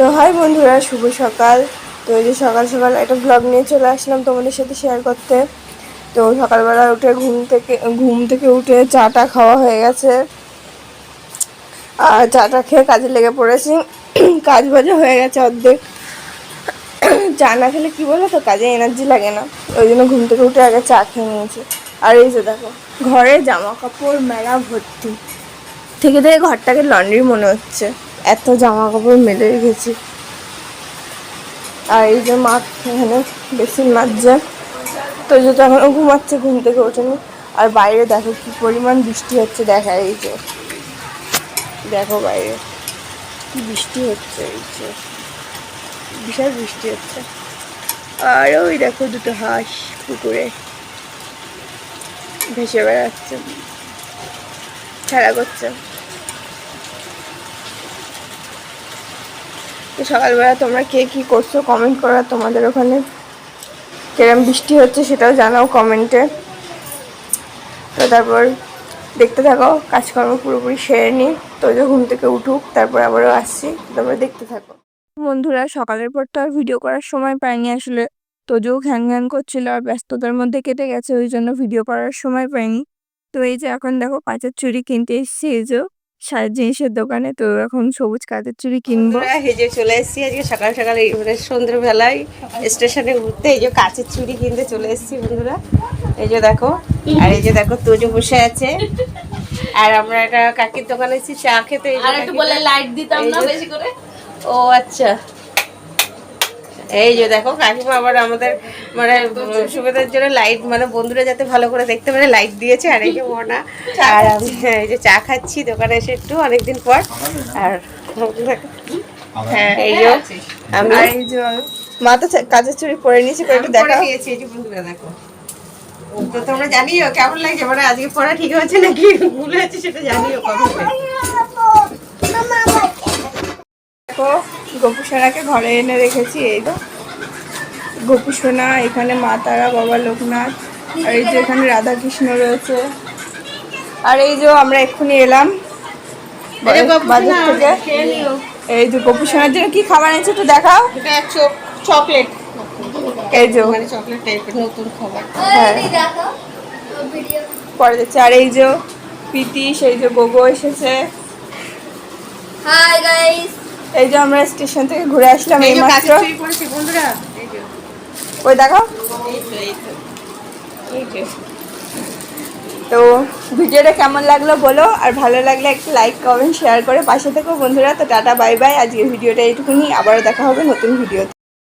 তো হাই বন্ধুরা, শুভ সকাল। তো এই যে সকাল সকাল একটা ব্লগ নিয়ে চলে আসলাম তোমাদের সাথে শেয়ার করতে। তো সকালবেলা উঠে ঘুম থেকে ঘুম থেকে উঠে চাটা খাওয়া হয়ে গেছে। আর চাটা খেয়ে কাজে লেগে পড়েছি। কাজ বাজে হয়ে গেছে অর্ধেক। চা না খেলে কী বলো তো কাজে এনার্জি লাগে না। ওই জন্য ঘুম থেকে উঠে আগে চা খেয়ে নিয়েছি। আর এই যে দেখো, ঘরে জামা কাপড় মেলা ভর্তি। থেকে থেকে ঘরটাকে লন্ড্রি মনে হচ্ছে। এত জামা কাপড় মেলে রেখেছি। আর এই যে মা এখানে বেশি মাজছে তো যেটা এখনও ঘুমাচ্ছে, ঘুম থেকে ওঠেনি। আর বাইরে দেখো কি পরিমাণ বৃষ্টি হচ্ছে, দেখা এই যে। দেখো বাইরে কি বৃষ্টি হচ্ছে, এই যে। বিশাল বৃষ্টি হচ্ছে। আর ওই দেখো দুটো হাঁস পুকুরে ভেসে বেড়াচ্ছে খেলা করছে। তো সকালবেলা তোমরা কে কি করছ কমেন্ট করা তোমাদের ওখানে কিরম বৃষ্টি হচ্ছে সেটাও জানাও কমেন্টে তো তারপর দেখতে থাকো, কাজকর্ম পুরোপুরি সেরে নিই তো যে ঘুম থেকে উঠুক, তারপর আবারও আসছি। তারপর দেখতে থাকো। বন্ধুরা, সকালের পর তো আর ভিডিও করার সময় পাইনি আসলে। তোজও ঘ্যান ঘ্যান করছিল আর ব্যস্ততার মধ্যে কেটে গেছে, ওই জন্য ভিডিও করার সময় পাইনি। তো এই যে এখন দেখো পাঁচের চুড়ি কিনতে এসেছি, এই যে। জিনিসের দোকানে তো এখন সবুজ কাঁচের চুড়ি কিনবো। হেজে এই যে চলে এসেছি আজকে সকাল সকাল এই মানে সন্ধ্যেবেলায় স্টেশনে ঘুরতে এই যে কাঁচের চুড়ি কিনতে চলে এসেছি বন্ধুরা। এই যে দেখো আর এই যে দেখো তোজো বসে আছে। আর আমরা একটা কাকির দোকানে এসেছি চা খেতে। আর একটু বলে লাইট দিতাম না বেশি করে। ও আচ্ছা। এই যে দেখো কাকিমা আবার আমাদের মানে সুবিধার জন্য লাইট মানে বন্ধুরা যাতে ভালো করে দেখতে পারে লাইট দিয়েছে আর এই যে মনা। আর আমি হ্যাঁ, এই যে চা খাচ্ছি দোকানে এসে একটু অনেকদিন পর। আর হ্যাঁ এই যে আমি এই যে মা তো চা- কাঁচের চুড়ি পরে নিয়েছি করে একটু দেখা নিয়েছি, এই যে বন্ধুরা দেখো। তো তোমরা জানিও কেমন লাগছে? মানে আজকে পড়া ঠিক হয়েছে নাকি? ভুল হয়েছে সেটা জানিও কমেন্টে। দেখো গোপু সোনাকে ঘরে এনে রেখেছি এই তো। গোপু সোনা এখানে মা তারা বাবা লোকনাথ আর এই যে এখানে রাধা কৃষ্ণ রয়েছে। আর এই যে আমরা এক্ষুনি এলাম। বাজার থেকে। এই যে গোপু সোনার জন্য কি খাবার এনেছে একটু দেখাও। চকলেট। এই যে। মানে চকলেট টাইপের নতুন খাবার। হ্যাঁ। পরে যাচ্ছে আর এই যে প্রীতি সেই যে গোগো এসেছে। হাই গাইস এই যে আমরা স্টেশন থেকে ঘুরে আসলাম এই মাত্র ওই দেখো। তো ভিডিওটা কেমন লাগল বলো আর ভালো লাগলে একটু লাইক কমেন্ট শেয়ার করে পাশে থেকো বন্ধুরা। তো টাটা বাই বাই আজকে ভিডিওটা এইটুকুনি। আবারও দেখা হবে নতুন ভিডিওতে।